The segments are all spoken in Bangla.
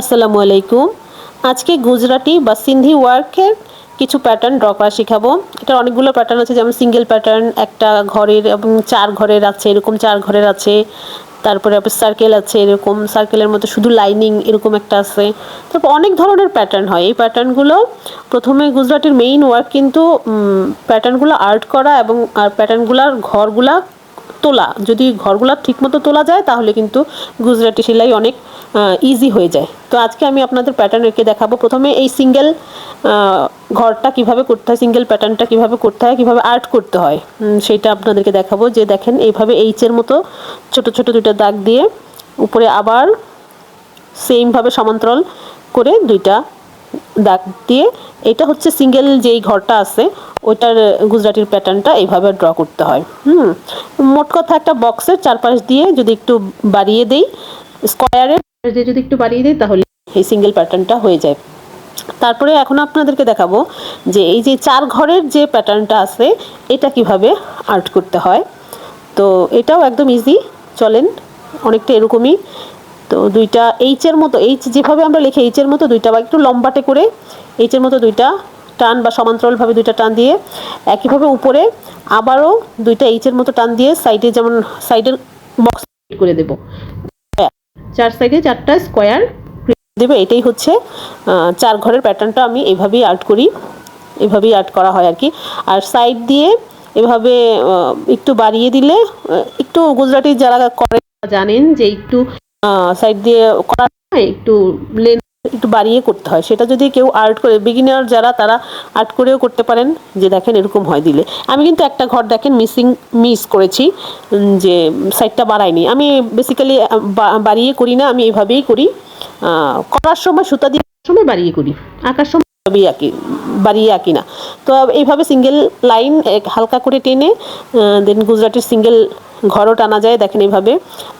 আসসালামু আলাইকুম। আজকে গুজরাটি বা সিন্ধি ওয়ার্কের কিছু প্যাটার্ন ড্র করা শেখাবো। এটা অনেকগুলো প্যাটার্ন আছে, যেমন সিঙ্গেল প্যাটার্ন একটা ঘরের এবং চার ঘরের আছে, এরকম চার ঘরের আছে। তারপরে সার্কেল আছে, এরকম সার্কেলের মতো শুধু লাইনিং এরকম একটা আছে। তারপর অনেক ধরনের প্যাটার্ন হয়। এই প্যাটার্নগুলো প্রথমে গুজরাটের মেইন ওয়ার্ক কিন্তু প্যাটার্নগুলো আর্ট করা এবং, আর প্যাটার্নগুলোর ঘরগুলা তোলা। যদি ঘরগুলা ঠিকমতো তোলা যায়, তাহলে কিন্তু গুজরাটি সেলাই অনেক ইজি হয়ে যায়। তো আজকে আমি আপনাদের প্যাটার্ন এঁকে দেখাবো। প্রথমে এই সিঙ্গেল ঘরটা কীভাবে করতে হয় সিঙ্গেল প্যাটার্নটা কীভাবে করতে হয়, কীভাবে আর্ট করতে হয় সেটা আপনাদেরকে দেখাবো। যে দেখেন, এইভাবে এইচের মতো ছোট ছোট দুইটা দাগ দিয়ে উপরে আবার সেমভাবে সমান্তরাল করে দুইটা দাগ দিয়ে, এটা হচ্ছে সিঙ্গেল যেই ঘরটা আছে, ওইটার গুজরাটির প্যাটার্নটা এইভাবে ড্র করতে হয়। হুম, মোট কথা একটা বক্সের চারপাশ দিয়ে যদি একটু বাড়িয়ে দেই স্কোয়ারের দিয়ে যদি একটু বাড়িয়ে দিই, তাহলে এই সিঙ্গেল প্যাটার্নটা হয়ে যায়। তারপরে এখন আপনাদেরকে দেখাবো যে এই যে চার ঘরের যে প্যাটার্নটা আছে, এটা কীভাবে আর্ট করতে হয়। তো এটাও একদম ইজি চলেন, অনেকটা এরকমই। তো দুইটা এইচের মতো এইচ যেভাবে আমরা লিখি এইচের মতো দুইটা বা একটু লম্বাটে করে এইচের মতো দুইটা টান বা সমান্তরালভাবে দুইটা টান দিয়ে একইভাবে উপরে আবারও দুইটা এইচের মতো টান দিয়ে সাইডে যেমন সাইডের বক্স করে দেবো। চার সাইডে চারটা স্কোয়ার দেবে, এটাই হচ্ছে চার ঘরের প্যাটার্নটা আমি এইভাবেই আর্ট করি, এভাবেই আর্ট করা হয় আর কি আর সাইড দিয়ে এভাবে একটু বাড়িয়ে দিলে একটু গুজরাটি যারা করে জানেন যে একটু সাইড দিয়ে করা একটু লেন একটু বাড়িয়ে করতে হয়। সেটা যদি কেউ আর্ট করে বিগিনার যারা, তারা আর্ট করেও করতে পারেন যে দেখেন এরকম হয় দিলে। আমি কিন্তু একটা ঘর দেখেন মিসিং মিস করেছি যে সাইডটা বাড়াইনি আমি বেসিক্যালি বাড়িয়ে করি না, আমি এভাবেই করি। করার সময়, সুতা দিয়ে সময় বাড়িয়ে করি। আঁকার সময় এভাবেই আঁকি। বাড়িয়ে আঁকি না তো এইভাবে সিঙ্গেল লাইন এক হালকা করে টেনে দেন গুজরাটের সিঙ্গেল ঘরও টানা যায়, দেখেন এইভাবে।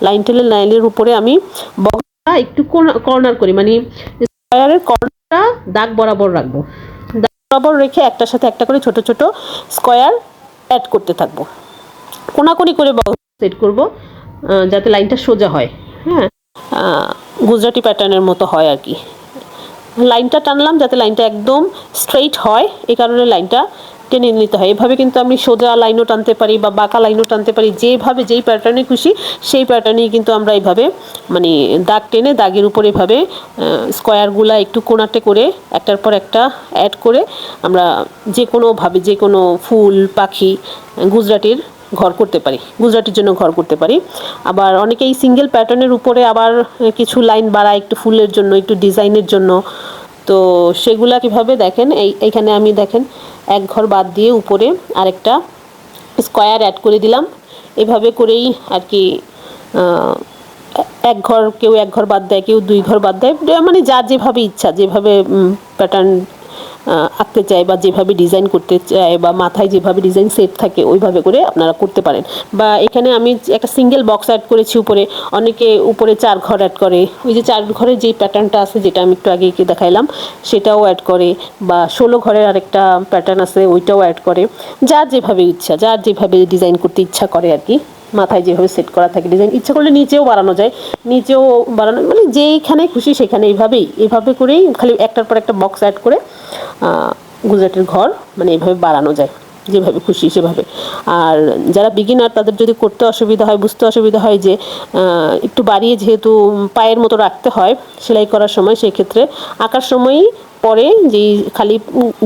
লাইন টেনে লাইনের উপরে আমি বক্সটা একটু কর্নার করি মানে স্কোয়ারের কর্নারটা দাগ বরাবর রাখব। দাগ বরাবর রেখে একটার সাথে একটা করে ছোট ছোট স্কোয়ার অ্যাড করতে থাকব। কোনাকুনি করে সেট করব যাতে লাইনটা সোজা হয় হ্যাঁ? গুজরাটি প্যাটার্নের মতো হয় আর কি। লাইনটা টানলাম যাতে লাইনটা একদম স্ট্রেইট হয়, এই কারণে লাইনটা টেনে নিতে হয়। এভাবে কিন্তু আমি সোজা লাইনও টানতে পারি বা বাঁকা লাইনও টানতে পারি, যেভাবে যেই প্যাটার্নে খুশি, সেই প্যাটার্নেই কিন্তু আমরা এইভাবে মানে দাগ টেনে দাগের উপর এভাবে স্কোয়ারগুলা একটু কোনাটে করে, একটার পর একটা অ্যাড করে আমরা যে কোনোভাবে যে কোনো ফুল, পাখি, গুজরাটির ঘর করতে পারি, গুজরাটির জন্য ঘর করতে পারি। আবার অনেকেই সিঙ্গেল প্যাটার্নের উপরে আবার কিছু লাইন বাড়ায়, একটু ফুলের জন্য, একটু ডিজাইনের জন্য। তো সেগুলা কীভাবে দেখেন? এই, এইখানে আমি দেখেন, এক ঘর বাদ দিয়ে উপরে আরেকটা স্কোয়ার অ্যাড করে দিলাম। এভাবে করেই আর কি এক ঘর কেউ এক ঘর বাদ দেয়, কেউ দুই ঘর বাদ দেয়। মানে যার যেভাবে ইচ্ছা, যেভাবে প্যাটার্ন আঁকতে চায় বা যেভাবে ডিজাইন করতে চায় বা মাথায় যেভাবে ডিজাইন সেট থাকে, ওইভাবে করে আপনারা করতে পারেন। বা এখানে আমি একটা সিঙ্গেল বক্স অ্যাড করেছি উপরে, অনেকে উপরে চার ঘর অ্যাড করে। ওই যে চার ঘরের যে প্যাটার্নটা আছে, যেটা আমি একটু আগে এঁকে দেখাইলাম, সেটাও অ্যাড করে। বা ষোলো ঘরের আরেকটা প্যাটার্ন আছে, ওইটাও অ্যাড করে। যার যেভাবে ইচ্ছা, যার যেভাবে ডিজাইন করতে ইচ্ছা করে আর কি। মাথায় যেভাবে সেট করা থাকে ডিজাইন ইচ্ছা করলে নিচেও বাড়ানো যায়, নিচেও বাড়ানো মানে যেইখানে খুশি সেখানে এইভাবেই এভাবে করেই খালি একটার পর একটা বক্স অ্যাড করে গুজরাটের ঘর মানে এইভাবে বাড়ানো যায়, যেভাবে খুশি সেভাবে। আর যারা বিগিনার তাদের যদি করতে অসুবিধা হয়, বুঝতে অসুবিধা হয় যে একটু বাড়িয়ে যেহেতু পায়ের মতো রাখতে হয়, সেলাই করার সময় সেই ক্ষেত্রে আঁকার সময়ই পরে যেই খালি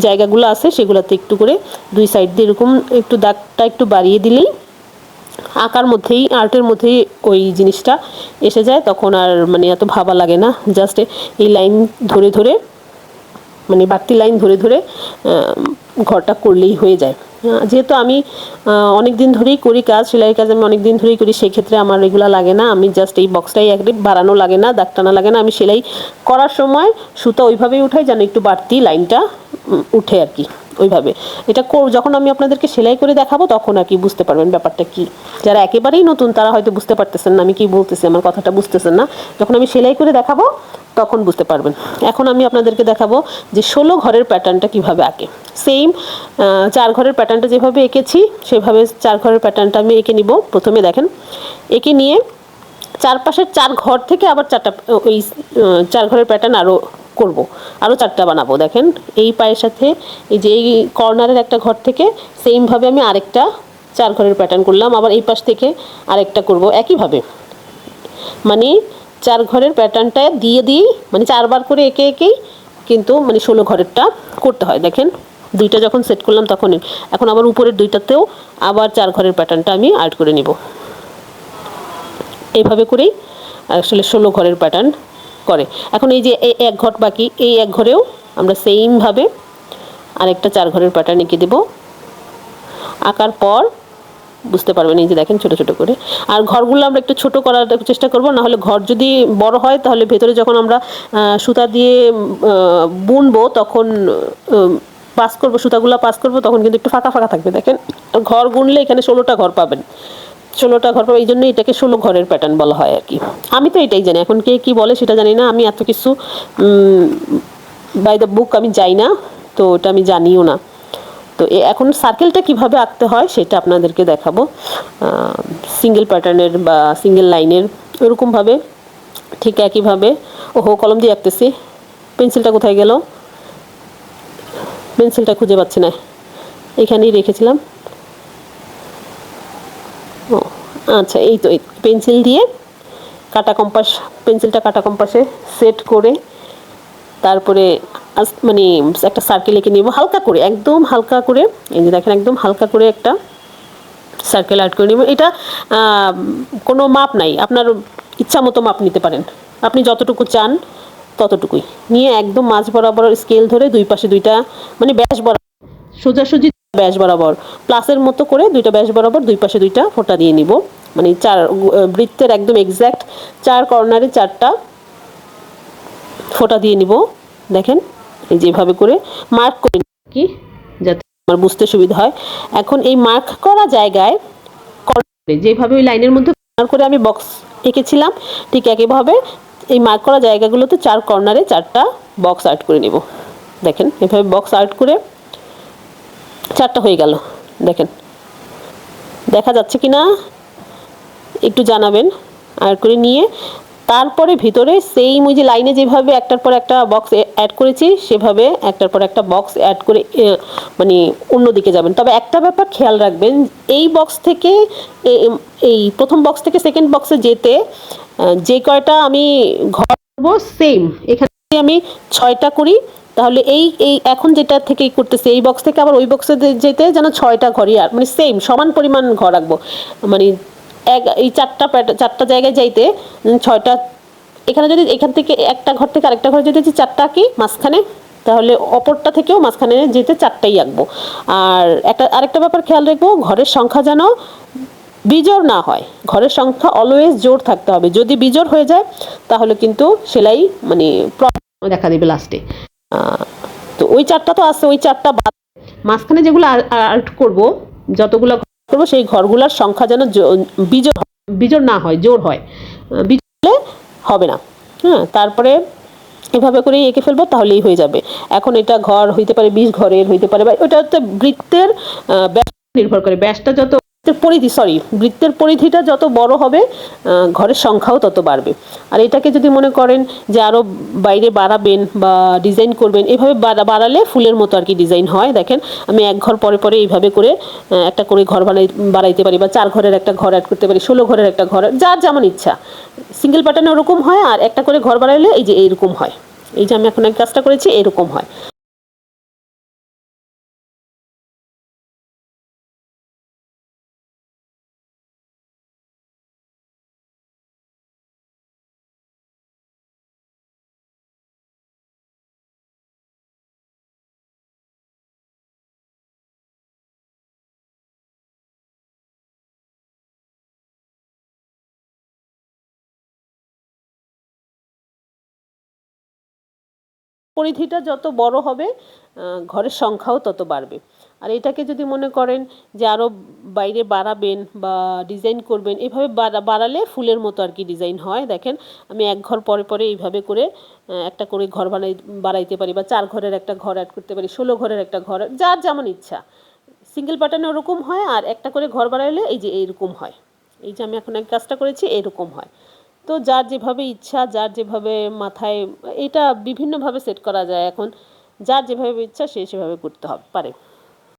জায়গাগুলো আছে সেগুলোতে একটু করে দুই সাইড দিয়ে এরকম একটু দাগটা একটু বাড়িয়ে দিলেই আঁকার মধ্যেই, আর্টের মধ্যেই ওই জিনিসটা এসে যায়, তখন আর মানে এত ভাবা লাগে না। জাস্ট এই লাইন ধরে ধরে মানে বাড়তি লাইন ধরে ধরে ঘরটা করলেই হয়ে যায়। যেহেতু আমি অনেক দিন ধরেই করি কাজ সেলাই কাজ আমি অনেক দিন ধরেই করি, সেক্ষেত্রে আমার এগুলো লাগে না। আমি জাস্ট এই বক্সটাই একদিন বাড়ানো লাগে না দাগ টানা লাগে না। আমি সেলাই করার সময় সুতা ওইভাবেই উঠাই যেন একটু বাড়তি লাইনটা উঠে আর কি। ওইভাবে। এটা যখন আমি আপনাদেরকে সেলাই করে দেখাবো, তখন আর কি বুঝতে পারবেন ব্যাপারটা কি। যারা একেবারেই নতুন, তারা হয়তো বুঝতে পারতেছেন না, আমি কি বলতেছি, আমার কথাটা বুঝতেছেন না। যখন আমি সেলাই করে দেখাবো, তখন বুঝতে পারবেন। এখন আমি আপনাদেরকে দেখাবো যে ষোলো ঘরের প্যাটার্নটা কীভাবে আঁকে। সেম চার ঘরের প্যাটার্নটা যেভাবে এঁকেছি, সেভাবে চার ঘরের প্যাটার্নটা আমি এঁকে নিব। প্রথমে দেখেন, এঁকে নিয়ে চারপাশের চার ঘর থেকে আবার চারটা, ওই চার ঘরের প্যাটার্ন আরও করব। আরও চারটা বানাবো। দেখেন, এই পায়ের সাথে এই যে এই কর্নারের একটা ঘর থেকে সেমভাবে আমি আরেকটা চার ঘরের প্যাটার্ন করলাম। আবার এই পাশ থেকে আরেকটা করব। একইভাবে। মানে চার ঘরের প্যাটার্নটা দিয়ে দিয়েই মানে চারবার করে একে একেই কিন্তু মানে ষোলো ঘরেরটা করতে হয়। দেখেন, দুইটা যখন সেট করলাম তখনই। এখন আবার উপরের দুইটাতেও আবার চার ঘরের প্যাটার্নটা আমি আর্ট করে নিব। এইভাবে করেই আসলে ষোলো ঘরের প্যাটার্ন করে। এখন এই যে এই এক ঘর বাকি, এই এক ঘরেও আমরা সেইমভাবে আরেকটা চার ঘরের প্যাটার্ন এঁকে দেবো। আঁকার পর বুঝতে পারবেন এই যে দেখেন ছোট ছোট করে। আর ঘরগুলো আমরা একটু ছোট করার চেষ্টা করব, না হলে ঘর যদি বড় হয়, তাহলে ভেতরে যখন আমরা সুতা দিয়ে বুনবো, তখন পাস করব, সুতাগুলো পাস করব, তখন কিন্তু একটু ফাঁকা ফাঁকা থাকবে। দেখেন, ঘর গুনলে এখানে ষোলোটা ঘর পাবেন। ষোলোটা ঘর পাবেন এই জন্য এটাকে ষোলো ঘরের প্যাটার্ন বলা হয় আর কি। আমি তো এটাই জানি, এখন কে কী বলে সেটা জানি না, আমি এত কিছু বাই দ্য বুক আমি যাই না, তো ওটা আমি জানিও না। তো এখন সার্কেলটা কীভাবে আঁকতে হয় সেটা আপনাদেরকে দেখাবো। সিঙ্গেল প্যাটার্নের বা সিঙ্গেল লাইনের ওরকমভাবে, ঠিক একইভাবে। ওহো, কলম দিয়ে আঁকতেছি। পেন্সিলটা কোথায় গেল? পেন্সিলটা খুঁজে পাচ্ছি না। এখানেই রেখেছিলাম। আচ্ছা এই তো পেন্সিল দিয়ে কাটা কম্পাস, পেন্সিলটা কাটা কম্পাসে সেট করে তারপরে মানে একটা সার্কেল এঁকে নেব, হালকা করে, একদম হালকা করে, এই যে দেখেন একদম হালকা করে একটা সার্কেল আর্ট করে নেব। এটা কোনো মাপ নাই, আপনার ইচ্ছা মতো মাপ নিতে পারেন। আপনি যতটুকু চান ততটুকুই। নিয়ে একদম মাঝ বরাবর স্কেল ধরে দুই পাশে দুইটা মানে ব্যাস বরাবর, সোজাসুজি ব্যাস বরাবর প্লাসের মতো করে দুইটা ব্যাস বরাবর দুই পাশে দুইটা ফোঁটা দিয়ে নিব। মানে চার বৃত্তের একদম এক্স্যাক্ট চার কর্নারে চারটা ফোঁটা দিয়ে নিব। দেখেন, এই যেভাবে করে মার্ক করে কি, যাতে আমার বুঝতে সুবিধা হয়। এখন এই মার্ক করা জায়গায় কর্নারে যেভাবে ওই লাইনের মধ্যে কর্নার করে আমি বক্স এঁকেছিলাম, ঠিক একইভাবে এই মার্ক করা জায়গাগুলোতে চার কর্নারে চারটা বক্স আর্ট করে নিব। দেখেন, এভাবে বক্স আর্ট করে চারটা হয়ে গেল। দেখেন, দেখা যাচ্ছে কি না একটু জানাবেন আর করে নিয়ে। তারপরে ভিতরে সেই ওই যে লাইনে যেভাবে একটার পর একটা বক্স অ্যাড করেছি, সেভাবে একটার পর একটা বক্স অ্যাড করে মানে অন্যদিকে যাবেন। তবে একটা ব্যাপার খেয়াল রাখবেন, এই বক্স থেকে এই প্রথম বক্স থেকে সেকেন্ড বক্সে যেতে যে কয়টা আমি ঘর সেম এখানে আমি ছয়টা করি, তাহলে এই এই এখন যেটা থেকে করতেছি, এই বক্স থেকে আবার ওই বক্সে যেতে যেন ছয়টা ঘরই আর মানে সেম সমান পরিমাণ ঘর রাখব। মানে এক এই চারটা চারটা জায়গায় যাইতে ছয়টা এখানে যদি এখান থেকে একটা ঘর থেকে আরেকটা ঘরে যেতে চারটা কি? মাঝখানে? তাহলে অপরটা থেকেও মাঝখানে যেতে চারটাই আঁকবো। আর একটা আরেকটা ব্যাপার খেয়াল রাখব ঘরের সংখ্যা যেন বিজোড় না হয়। ঘরের সংখ্যা অলওয়েজ জোর থাকতে হবে। যদি বিজোড় হয়ে যায় তাহলে কিন্তু সেলাই মানে প্রবলেম দেখা দেবে লাস্টে তো ওই চারটা তো আছে ওই চারটা বাদ। মাঝখানে যেগুলো আর্ট করব যতগুলো করব সেই ঘরগুলার সংখ্যা যেন বিজোর বিজোড় না হয় জোর হয়। বিজোর হবে না। হ্যাঁ তারপরে এভাবে করেই এঁকে ফেলব, তাহলেই হয়ে যাবে। এখন এটা ঘর হইতে পারে বিশ ঘরের হইতে পারে, বা ওটা হচ্ছে বৃত্তের ব্যাস নির্ভর করে। ব্যাসটা যত পরিধি সরি বৃত্তের পরিধিটা যত বড় হবে ঘরের সংখ্যাও তত বাড়বে। আর এটাকে যদি মনে করেন যে আরও বাইরে বাড়াবেন বা ডিজাইন করবেন, এভাবে বাড়া- বাড়ালে ফুলের মতো আর কি ডিজাইন হয়। দেখেন, আমি এক ঘর পরে পরে এইভাবে করে একটা করে ঘর বানাই, বাড়াইতে পারি বা চার ঘরের একটা ঘর অ্যাড করতে পারি, ষোলো ঘরের একটা ঘর, যার যেমন ইচ্ছা। সিঙ্গেল প্যাটার্নে ওরকম হয় আর একটা করে ঘর বাড়াইলে এই যে এইরকম হয়। এই যে আমি এখন এক কাজটা করেছি, এরকম হয়। পরিধিটা যত বড় হবে ঘরের সংখ্যাও তত বাড়বে। আর এটাকে যদি মনে করেন যে আরও বাইরে বাড়াবেন বা ডিজাইন করবেন, এভাবে বাড়া- বাড়ালে ফুলের মতো আর কি ডিজাইন হয়। দেখেন, আমি এক ঘর পরে পরে এইভাবে করে একটা করে ঘর বানাই, বাড়াইতে পারি বা চার ঘরের একটা ঘর অ্যাড করতে পারি, ষোলো ঘরের একটা ঘর, যার যেমন ইচ্ছা। সিঙ্গেল প্যাটার্নে ওরকম হয় আর একটা করে ঘর বাড়াইলে এই যে এইরকম হয়। এই যে আমি এখন এক কাজটা করেছি, এরকম হয়। তো যার যেভাবে ইচ্ছা, যার যেভাবে মাথায়, এটা বিভিন্নভাবে সেট করা যায় এখন। যার যেভাবে ইচ্ছা, সে সেভাবে করতে হবে, পারে।